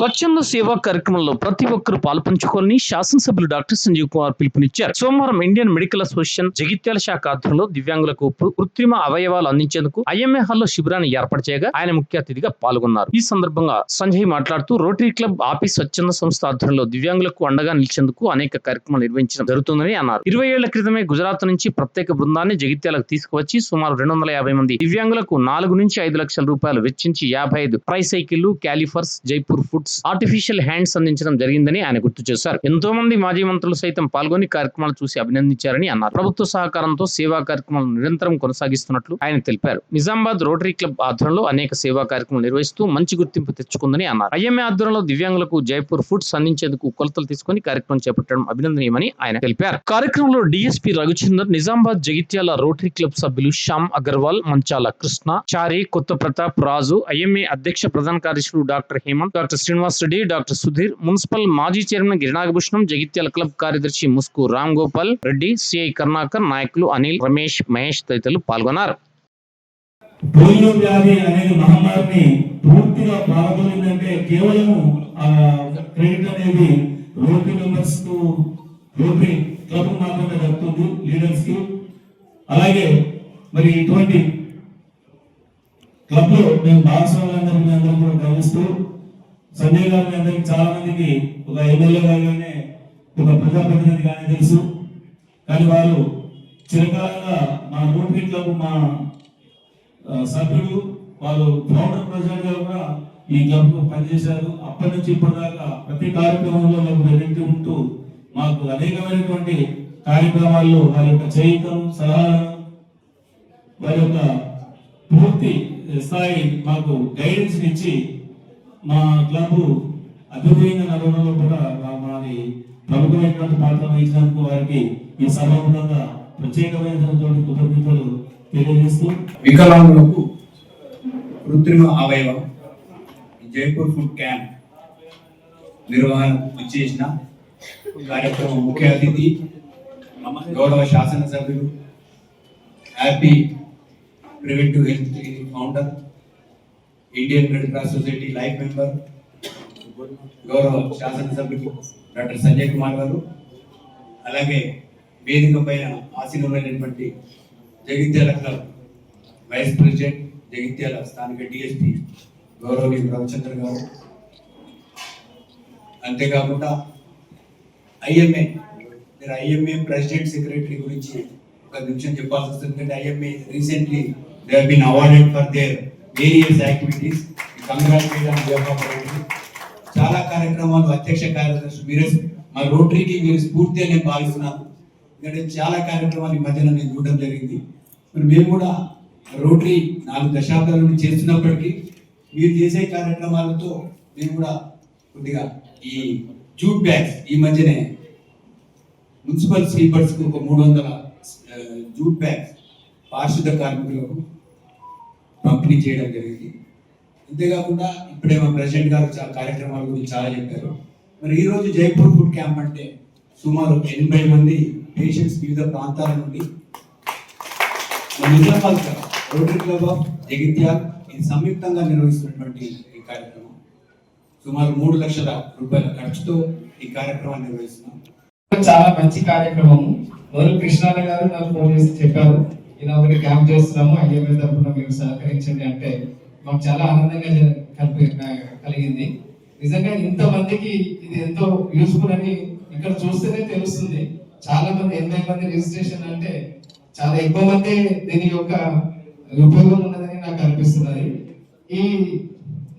స్వచ్ఛంద సేవా కార్యక్రమంలో ప్రతి ఒక్కరూ పాల్పంచుకోవాలని శాసనసభ్యులు డాక్టర్ సంజీవ్ కుమార్ పిలుపునిచ్చారు. సోమవారం ఇండియన్ మెడికల్ అసోసియేషన్ జగిత్యాల శాఖ ఆధ్వర్యంలో దివ్యాంగులకు కృత్రిమ అవయవాలు అందించేందుకు ఐఎంఏ హాల్లో శిబిరాన్ని ఏర్పాటు చేయగా ఆయన ముఖ్య అతిథిగా పాల్గొన్నారు. ఈ సందర్భంగా సంజయ్ మాట్లాడుతూ రోటరీ క్లబ్ ఆఫీస్ స్వచ్ఛంద సంస్థ ఆధ్వర్యంలో దివ్యాంగులకు అండగా నిలిచేందుకు అనేక కార్యక్రమాలు నిర్వహించడం జరుగుతుందని అన్నారు. ఇరవై ఏళ్ళ క్రితమే గుజరాత్ నుంచి ప్రత్యేక బృందాన్ని జగిత్యాలకు తీసుకువచ్చి సుమారు రెండు వందల యాభై మంది దివ్యాంగులకు నాలుగు నుంచి ఐదు లక్షల రూపాయలు వెచ్చించి యాభై ఐదు ట్రై సైకిళ్ళు calipers Jaipur foot hands artificial hands అందించడం జరిగిందని ఆయన గుర్తు చేశారు. ఎంతో మంది మాజీ మంత్రులు సైతం పాల్గొని కార్యక్రమాలు చూసి అభినందించారని అన్నారు. ప్రభుత్వ సహకారంతో సేవా కార్యక్రమాలు నిరంతరం కొనసాగిస్తున్నట్లు ఆయన తెలిపారు. నిజామాబాద్ రోటరీ క్లబ్ ఆధ్వర్యంలో అనేక సేవా కార్యక్రమాలు నిర్వహిస్తూ మంచి గుర్తింపు తెచ్చుకుందని అన్నారు. ఐఎంఏ ఆధ్వర్యంలో దివ్యాంగులకు జైపూర్ ఫుడ్స్ అందించేందుకు కొలతలు తీసుకుని కార్యక్రమం చేపట్టడం అభినందనీయమని ఆయన తెలిపారు. కార్యక్రమంలో DSP Raghuchander Nizamabad Jagtial Rotary Club సభ్యులు శ్యామ్ అగర్వాల్ మంచాల కృష్ణ చారి కొత్త ప్రతాప్ రాజు ఐఎంఏ అధ్యక్ష ప్రధాన కార్యదర్శులు doctor Hemant doctor Srinivas Reddy doctor Sudhir municipal మాజీ చైర్మన్ గిరినాగభూషణం జగిత్యాల క్లబ్ కార్యదర్శి ముస్కు రామ్ గోపాల్ రెడ్డి సిఐ కరుణాకర్ నాయకులు అనిల్ రమేష్ మహేష్ తదితరులు పాల్గొన్నారు. పోలియో వ్యాధి అనేది మహమ్మారిని పూర్తిగా పాల్గొనిందంటే కేవలం క్రెడిట్ అనేది రోటరీ మెంబర్స్కు రోటరీ క్లబ్ మాత్రమే దక్కుతుంది లీడర్స్కి. అలాగే మరి ఇటువంటి క్లబ్లో మేము భాగస్వాములందరికీ మీ అందరం కూడా గమనిస్తూ సంజయ్ గారు అందరికి చాలా మందికి ఒక ఎమ్మెల్యే గానే ఒక ప్రజాప్రతినిధిగానే తెలుసు. కానీ వారు చిరకాలంగా మా రోటరీ మా సభ్యుడు వాళ్ళు ఫౌండర్ ప్రెసిడెంట్గా కూడా ఈ క్లబ్కు పనిచేశారు. అప్పటి నుంచి ఇప్పటిదాకా ప్రతి కార్యక్రమంలో మాకు వెనక్కి ఉంటూ మాకు అనేకమైనటువంటి కార్యక్రమాల్లో వారి యొక్క చేయితం సలహాలను వారి యొక్క పూర్తి స్థాయి మాకు గైడెన్స్ ఇచ్చి మా క్లబ్ అభివృద్ధి నడవడంలో కూడా మా- ప్రముఖమైనటువంటి పాత్ర వహించినందుకు వారికి ఈ సభాముఖంగా ప్రత్యేకమైనటువంటి కృతజ్ఞతలు తెలియజేస్తూ వికలాంగులకు కృత్రిమ అవయవం జైపూర్ ఫుడ్ క్యాంప్ నిర్వహణ చేసిన కార్యక్రమం ముఖ్య అతిథి గౌరవ శాసనసభ్యులు happy preventive health founder Indian Red Cross Society life member గౌరవ శాసనసభ్యులు డాక్టర్ సంజయ్ కుమార్ గారు అలాగే వేదిక పైన ఆసీనమైనటువంటి Jagtial club vice president Jagtial స్థానిక డిఎస్పి గౌరవనీయ రవిచంద్ర గారు. అంతేకాకుండా ఐఎంఏ మీరు ఐఎంఏ ప్రెసిడెంట్ సెక్రటరీ గురించి ఒక నిమిషం చెప్పాల్సి వస్తుంది. ఎందుకంటే IMA recently they been awarded for their various activities congratulation చాలా కార్యక్రమాలు అధ్యక్ష కార్యదర్శి మీరే మా రోటరీకి మీరు స్ఫూర్తి అని నేను భావిస్తున్నాను ఎందుకంటే చాలా కార్యక్రమాలు ఈ మధ్యన నేను చూడడం జరిగింది. మరి మేము కూడా రోటరీ నాలుగు దశాబ్దాల నుండి చేస్తున్నప్పటికీ మీరు చేసే కార్యక్రమాలతో మేము కూడా కొద్దిగా ఈ జూట్ బ్యాగ్స్ ఈ మధ్యనే మున్సిపల్ స్వీపర్స్కి ఒక మూడు వందల జూట్ బ్యాగ్స్ పారిశుద్ధ కార్మికులకు పంపిణీ చేయడం జరిగింది. అంతేకాకుండా ఇప్పుడే మా ప్రెసిడెంట్ గారు చాలా కార్యక్రమాల గురించి చాలా చెప్పారు. మరి ఈ రోజు జైపూర్ ఫుడ్ క్యాంప్ అంటే సుమారు ఎనభై మంది పేషెంట్స్ వివిధ ప్రాంతాల నుండి Nizamabad Rotary Club of Jagtial ఇది సంయుక్తంగా నిర్వహిస్తున్నటువంటి ఈ కార్యక్రమం. సుమారు మూడు లక్షల రూపాయల ఖర్చుతో ఈ కార్యక్రమాన్ని నిర్వహిస్తున్నాం. చాలా మంచి కార్యక్రమం మొదలు కృష్ణారావు గారు నాకు ఫోన్ చేసి చెప్పారు. ఇలా ఒకటి క్యాంప్ చేస్తున్నాము ఐఎంఏ తరఫున మీరు సహకరించండి అంటే మాకు చాలా ఆనందంగా కలిపి- కలిగింది. నిజంగా ఇంతమందికి ఇది ఎంతో యూస్ఫుల్ అని ఇక్కడ చూస్తేనే తెలుస్తుంది. చాలా మంది ఎనభై మంది రిజిస్ట్రేషన్ అంటే చాలా ఎక్కువ మంది దీని యొక్క ఉపయోగం ఉన్నదని నాకు అనిపిస్తున్నది. ఈ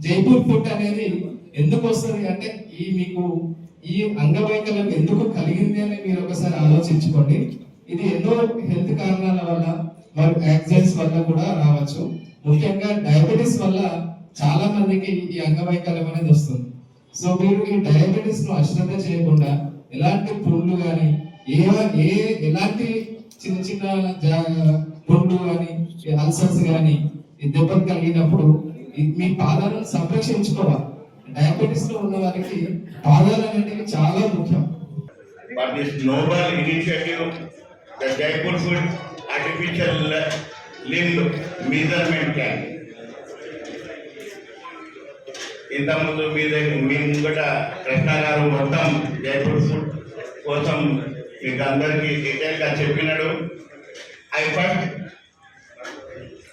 జైపూర్ ఫుడ్ అనేది ఎందుకు వస్తుంది అంటే ఈ మీకు ఈ అంగవైకల్యం ఎందుకు కలిగింది అని మీరు ఒకసారి ఆలోచించుకోండి. ఇది ఎన్నో హెల్త్ కారణాల వల్ల మరి యాక్సిడెంట్స్ వల్ల కూడా రావచ్చు. ముఖ్యంగా డయాబెటీస్ వల్ల చాలా మందికి ఈ అంగవైకల్యం అనేది వస్తుంది. సో మీరు ఈ డయాబెటీస్ను అశ్రద్ధ చేయకుండా ఎలాంటి పుండ్లు కానీ ఏ ఏ ఎలాంటి చిన్న చిన్న పుండ్లు కానీ అల్సర్స్ కానీ ఈ దెబ్బలు కలిగినప్పుడు మీ పాదాలను సంరక్షించుకోవాలి. డయాబెటీస్లో ఉన్న వారికి పాదాలు అనేటివి చాలా ముఖ్యం. For this initiative, Jaipur foot artificial lil measurement camp ఇంతకుముందు మీ ముంగట కృష్ణా గారు మొత్తం జైపూర్ ఫుడ్ కోసం మీకు అందరికీ డీటెయిల్గా చెప్పినాడు. I first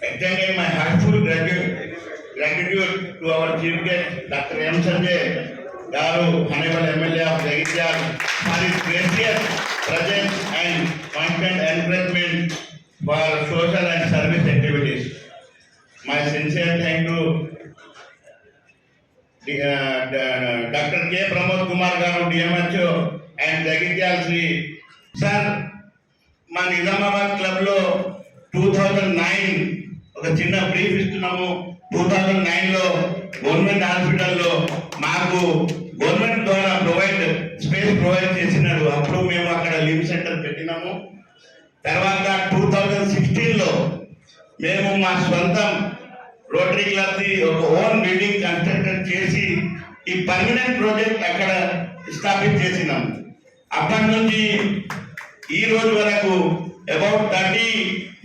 extend my heartful gratitude gratitude to our chief guest doctor M Sanjay Garu, Honorable MLA of Jagityal, for his gracious presence and constant encouragement for social and service activities. My sincere thank to the, uh, the- Dr. K. Pramod Kumar Garu, DMHO, and Jagityal Sri. Sir, మా నిజామాబాద్ క్లబ్లో two thousand nine ఒక చిన్న brief ఇస్తున్నాము two thousand నైన్లో government హాస్పిటల్లో మాకు government ద్వారా provide space provide చేసినారు అప్పుడు మేము అక్కడ లివ్ సెంటర్ పెట్టినాము. తర్వాత టూ థౌజండ్ సిక్స్టీన్లో మేము మా సొంతం రోటరీ క్లబ్ది ఒక ఓన్ బిల్డింగ్ కన్స్ట్రక్షన్ చేసి ఈ పర్మనెంట్ ప్రాజెక్ట్ అక్కడ స్థాపిత చేసినాం. అప్పటి నుంచి ఈ రోజు వరకు అబౌట్ థర్టీ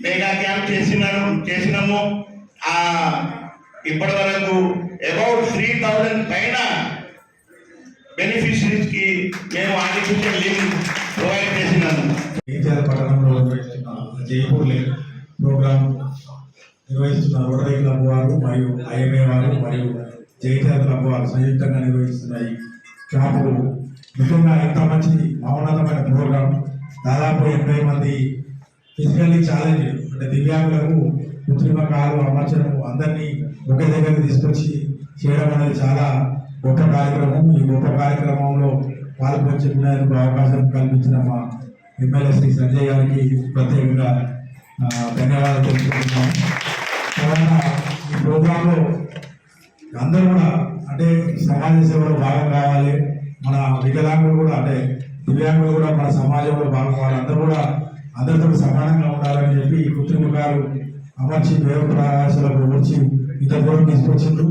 మెగా క్యాంప్ చేసినాము. చేసినాము ఇప్పటి వరకు అబౌట్ త్రీ థౌజండ్ పైన బెనిఫిషరీస్కి మేము ఆర్టిఫిషియల్ లింక్ ప్రొవైడ్ చేసినాము జగిత్యాల పట్టణంలో నిర్వహిస్తున్న జైపూర్ లింక్ ప్రోగ్రాం నిర్వహిస్తున్న రోటరీ క్లబ్ వారు మరియు ఐఎంఏ వారు మరియు జగిత్యాల క్లబ్ వారు సంయుక్తంగా నిర్వహిస్తున్న ఈ క్యాంపు ముఖ్యంగా ఎంత మంచి మౌన్నతమైన ప్రోగ్రాం దాదాపు ఎనభై మంది ఫిజికల్లీ ఛాలెంజ్ అంటే దివ్యాంగులకు కృత్రిమ కాలు అమర్చడం అందరినీ ఒకే దగ్గరికి తీసుకొచ్చి చేయడం అనేది చాలా గొప్ప కార్యక్రమం ఈ గొప్ప కార్యక్రమంలో పాల్గొని అవకాశం కల్పించిన మా ఎమ్మెల్యే శ్రీ సంజయ్ గారికి ప్రత్యేకంగా ధన్యవాదాలు తెలుపుతున్నాం ఈ ప్రోగ్రాంలో అందరూ కూడా అంటే సమాజ సేవలో భాగం కావాలి. మన వికలాంగులు కూడా అంటే దివ్యాంగులు కూడా మన సమాజంలో భాగం కావాలి. అందరూ కూడా అందరితో సమానంగా ఉండాలని చెప్పి ఈ కృత్రిమకాలు అమర్చి వేరు ప్రకాశాలకు వచ్చి ఇంత దూరం తీసుకొచ్చిండ్రు.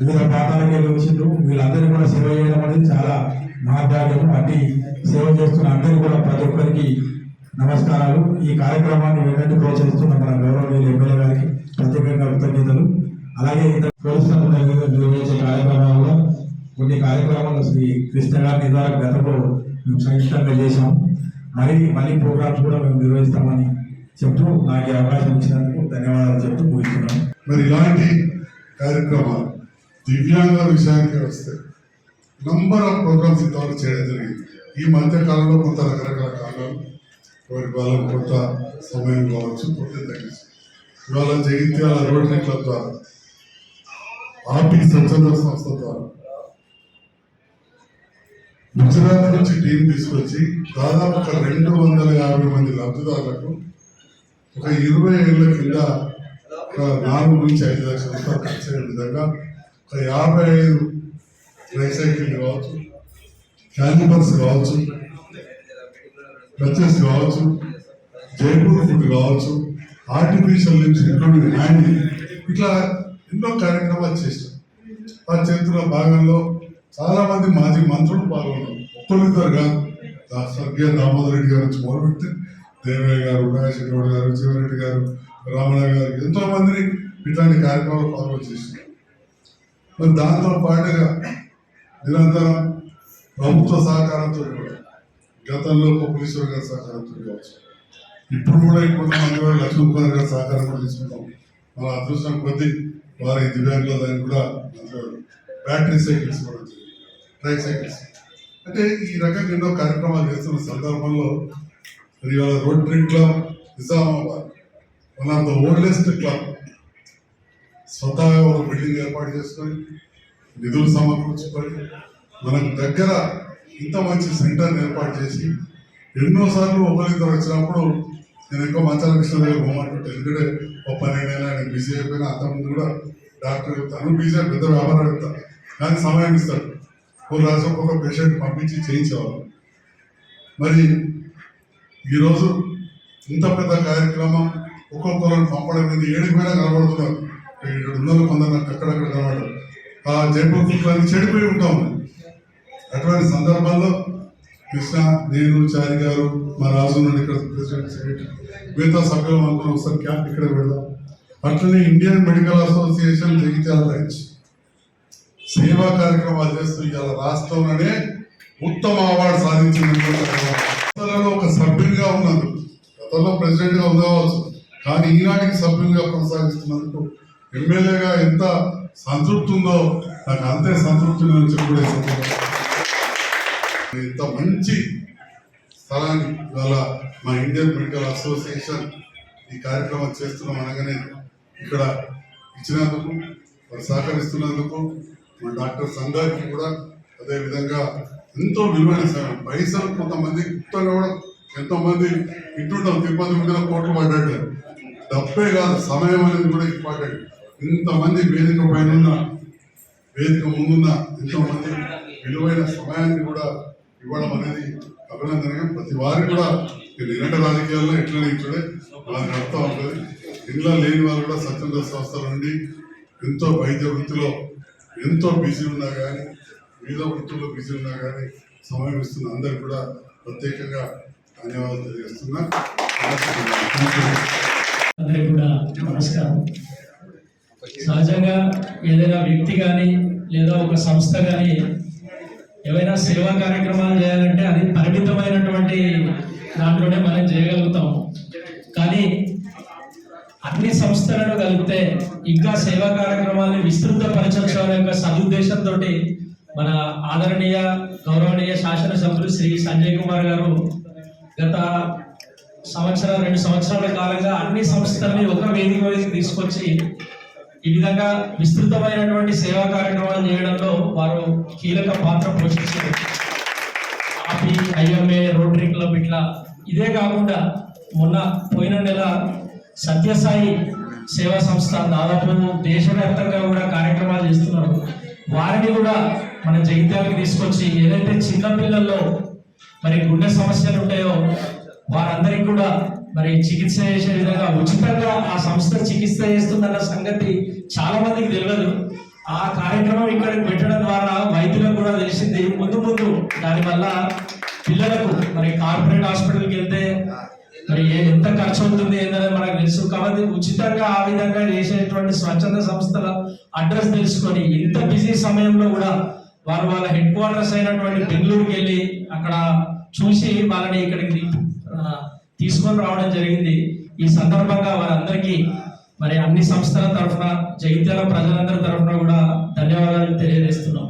వివిధ ప్రాంతాలకు వెళ్ళి వచ్చిండ్రు వీళ్ళందరినీ కూడా సేవ చేయడం అనేది చాలా మార్గాలు అట్టి సేవ చేస్తున్న అందరికీ కూడా ప్రతి ఒక్కరికి నమస్కారాలు. ఈ కార్యక్రమాన్ని వెంటనే ప్రోత్సహిస్తున్న మన గౌరవనీయులు ఎమ్మెల్యే గారికి ప్రత్యేకంగా కృతజ్ఞతలు. అలాగే ఇంత నిర్వహించే కార్యక్రమాల్లో కొన్ని కార్యక్రమాలు శ్రీ కృష్ణ గారి ద్వారా గతంలో మేము సంయుక్తంగా చేశాం మరి మళ్ళీ ప్రోగ్రామ్స్ కూడా మేము నిర్వహిస్తామని చెప్తూ నాకు ఈ అవకాశం ఇచ్చినందుకు ధన్యవాదాలు చెప్తూ ముగిస్తున్నాం మరి ఇలాంటి కార్యక్రమాలు దివ్యాంగ విషయానికి వస్తే నంబర్ ఆఫ్ ప్రోగ్రామ్స్ ఇంతవరకు చేయడం జరిగింది. ఈ మధ్యకాలంలో కొంత రకరకాల కారణాలు వారి వాళ్ళ కొంత సమయం కావచ్చు కొంత తగ్గించి. ఇవాళ జగిత్యాల రోటరీ క్లబ్ ద్వారా ఆపి స్వచ్ఛంద సంస్థ ద్వారా గుజరాత్ నుంచి టీం తీసుకొచ్చి దాదాపు ఒక రెండు వందల యాభై మంది లబ్ధిదారులకు ఒక ఇరవై ఏళ్ళ కింద ఒక నాలుగు నుంచి ఐదు లక్షల రూపాయలు ఖర్చు అయ్యే విధంగా ఒక యాభై ఐదు ట్రైసైకిల్ కావచ్చు క్యాన్బర్స్ కావచ్చు క్లచెస్ కావచ్చు జైపూర్ ఫుడ్ కావచ్చు ఆర్టిఫిషియల్ లిప్స్ ఇంక్లూడింగ్ హ్యాండీ. ఇట్లా ఎన్నో కార్యక్రమాలు చేశాం. ఆ చరిత్ర భాగంలో చాలామంది మాజీ మంత్రులు పాల్గొన్నారు. ఒక్కరిద్దరు స్వర్గీయ దామోదర్ రెడ్డి గారు నుంచి మొదలుపెడితే దేవయ్య గారు నాగేశ్వర గారు గారు జీవరెడ్డి గారు రామణ గారు ఎంతో మందిని ఇట్లాంటి కార్యక్రమాలు పాల్గొని చేశారు. మరి దాంతో పాటుగా నిరంతరం ప్రభుత్వ సహకారంతో కూడా గతంలో పోలీసుల గారి సహకారంతో కావచ్చు ఇప్పుడు కూడా కొంతమంది వారు లక్ష్మణ్ కుమార్ గారి సహకారం కూడా తీసుకుంటాం. మన అదృష్టం కొద్దీ వారి దివ్యాంగుల దానికి కూడా బ్యాటరీ సైకిల్స్ కూడా వచ్చింది ట్రై సైకిల్స్ అంటే ఈ రకంగా ఎన్నో కార్యక్రమాలు చేస్తున్న సందర్భంలో మరి road Rotary Club Nizamabad one of the oldest club స్వతహాగా ఒక బిల్డింగ్ ఏర్పాటు చేసుకొని నిధులు సమకూర్చుకొని మనకు దగ్గర ఇంత మంచి సెంటర్ ఏర్పాటు చేసి ఎన్నోసార్లు ఒకరిద్దరు వచ్చినప్పుడు నేను ఎక్కువ మంచాల కృష్ణ దగ్గర పోమంటుంటే ఎందుకంటే ఒక పన్నెండేళ్ళ ఆయన బిజీ అయిపోయినా అంతకుముందు కూడా డాక్టర్ చెప్తాను బిజీ పెద్ద వ్యాపారం చెప్తాను కానీ సమయం ఇస్తాడు. ఒక రాజు ఒక పేషెంట్ పంపించి చేయించేవాళ్ళు. మరి ఈరోజు ఇంత పెద్ద కార్యక్రమం ఒక్కొక్కరు పంపడం మీద ఏడుగు కనబడుతున్నారు. ఇక్కడ ఉన్న కొందరు నాకు అక్కడక్కడ కనబడరు ఆ జైపూర్ కుట్లని చెడిపోయి ఉంటాం. అటువంటి సందర్భాల్లో కృష్ణ నేను చారి గారు మా రాజు నుండి ఇక్కడ ప్రెసిడెంట్ సెక్రటరీ మిగతా సభ్యులు అనుకున్న ఒకసారి క్యాంప్ ఇక్కడ పెడదాం. అట్లనే Indian Medical Association Jagtial branch సేవా కార్యక్రమాలు చేస్తూ ఇవాళ రాష్ట్రంలోనే ఉత్తమ అవార్డు సాధించింది. ఒక సభ్యునిగా ఉన్నందుకు గతంలో ప్రెసిడెంట్గా ఉండవచ్చు కానీ ఈనాటికి సభ్యునిగా కొనసాగిస్తున్నందుకు ఎమ్మెల్యేగా ఎంత సంతృప్తి ఉందో నాకు అంతే సంతృప్తి ఉందని కూడా ఇంత మంచి స్థలాన్ని ఇవాళ మా ఇండియన్ మెడికల్ అసోసియేషన్ ఈ కార్యక్రమం చేస్తున్నాం అనగానే ఇక్కడ ఇచ్చినందుకు మరి సహకరిస్తున్నందుకు మా డాక్టర్ సంఘానికి కూడా అదేవిధంగా ఎంతో విలువైన సమయం పైసలు కొంతమంది గుప్తంగా కూడా ఎంతోమంది ఇంటుంటాం తిరుపతి మీద కోట్లు పడ్డాడు డబ్బే కాదు సమయం అనేది కూడా ఇంపార్టెంట్. ఇంతమంది వేదిక పైన ఉన్న వేదిక ముందున్న ఎంతోమంది విలువైన సమయాన్ని కూడా ఇవ్వడం అనేది అభినందనగా ప్రతి వారి కూడా ఈ నిరంట రాజకీయాల్లో ఎట్లా ఇచ్చుడే అలా అర్థం ఉంటుంది. ఇంట్లో లేని వారు కూడా స్వచ్ఛంద సంస్థల నుండి ఎంతో వైద్య వృత్తిలో ఎంతో బిజీ ఉన్నా కానీ వివిధ వృత్తుల్లో బిజీ ఉన్నా కానీ సమయం ఇస్తున్న అందరు కూడా ప్రత్యేకంగా ధన్యవాదాలు తెలియజేస్తున్నా. అందరికీ కూడా నమస్కారం. సహజంగా ఏదైనా వ్యక్తి కానీ లేదా ఒక సంస్థ కానీ ఏవైనా సేవా కార్యక్రమాలు చేయాలంటే అది పరిమితమైనటువంటి దాంట్లోనే మనం చేయగలుగుతాం కానీ అన్ని సంస్థలను కలిపితే ఇంకా సేవా కార్యక్రమాలను విస్తృతపరచడం యొక్క సదుద్దేశంతో మన ఆదరణీయ గౌరవనీయ శాసనసభ్యులు శ్రీ సంజయ్ కుమార్ గారు గత సంవత్సరం రెండు సంవత్సరాల కాలంగా అన్ని సంస్థల్ని ఒక వేదిక తీసుకొచ్చి ఈ విధంగా విస్తృతమైనటువంటి సేవా కార్యక్రమాలు చేయడంలో వారు కీలక పాత్ర పోషించారు. ఆపి ఐఎంఏ రోటరీ క్లబ్ ఇట్లా ఇదే కాకుండా మొన్న పోయిన నెల సత్యసాయి సేవా సంస్థ దాదాపు దేశవ్యాప్తంగా కూడా కార్యక్రమాలు చేస్తున్నారు. వారిని కూడా మన జగిత్యానికి తీసుకొచ్చి ఏదైతే చిన్నపిల్లల్లో మరి గుండె సమస్యలు ఉంటాయో వారందరికీ కూడా మరి చికిత్స చేసే విధంగా ఉచితంగా ఆ సంస్థ చికిత్స చేస్తుందన్న సంగతి చాలా మందికి తెలియదు. ఆ కార్యక్రమం ఇక్కడికి పెట్టడం ద్వారా వైద్యులకు కూడా తెలిసింది. ముందు ముందు దానివల్ల పిల్లలకు మరి కార్పొరేట్ హాస్పిటల్కి వెళ్తే మరి ఎంత ఖర్చు అవుతుంది ఏంటనేది మనకు తెలుసు. కాబట్టి ఉచితంగా ఆ విధంగా చేసేటువంటి స్వచ్ఛంద సంస్థల అడ్రస్ తెలుసుకొని ఇంత బిజీ సమయంలో కూడా వారు వాళ్ళ హెడ్ క్వార్టర్స్ అయినటువంటి బెంగళూరుకి వెళ్ళి అక్కడ చూసి వాళ్ళని ఇక్కడికి తీసుకొని రావడం జరిగింది. ఈ సందర్భంగా వారందరికీ మరి అన్ని సంస్థల తరఫున జగిత్యాల ప్రజలందరి తరఫున కూడా ధన్యవాదాలు తెలియజేస్తున్నాం.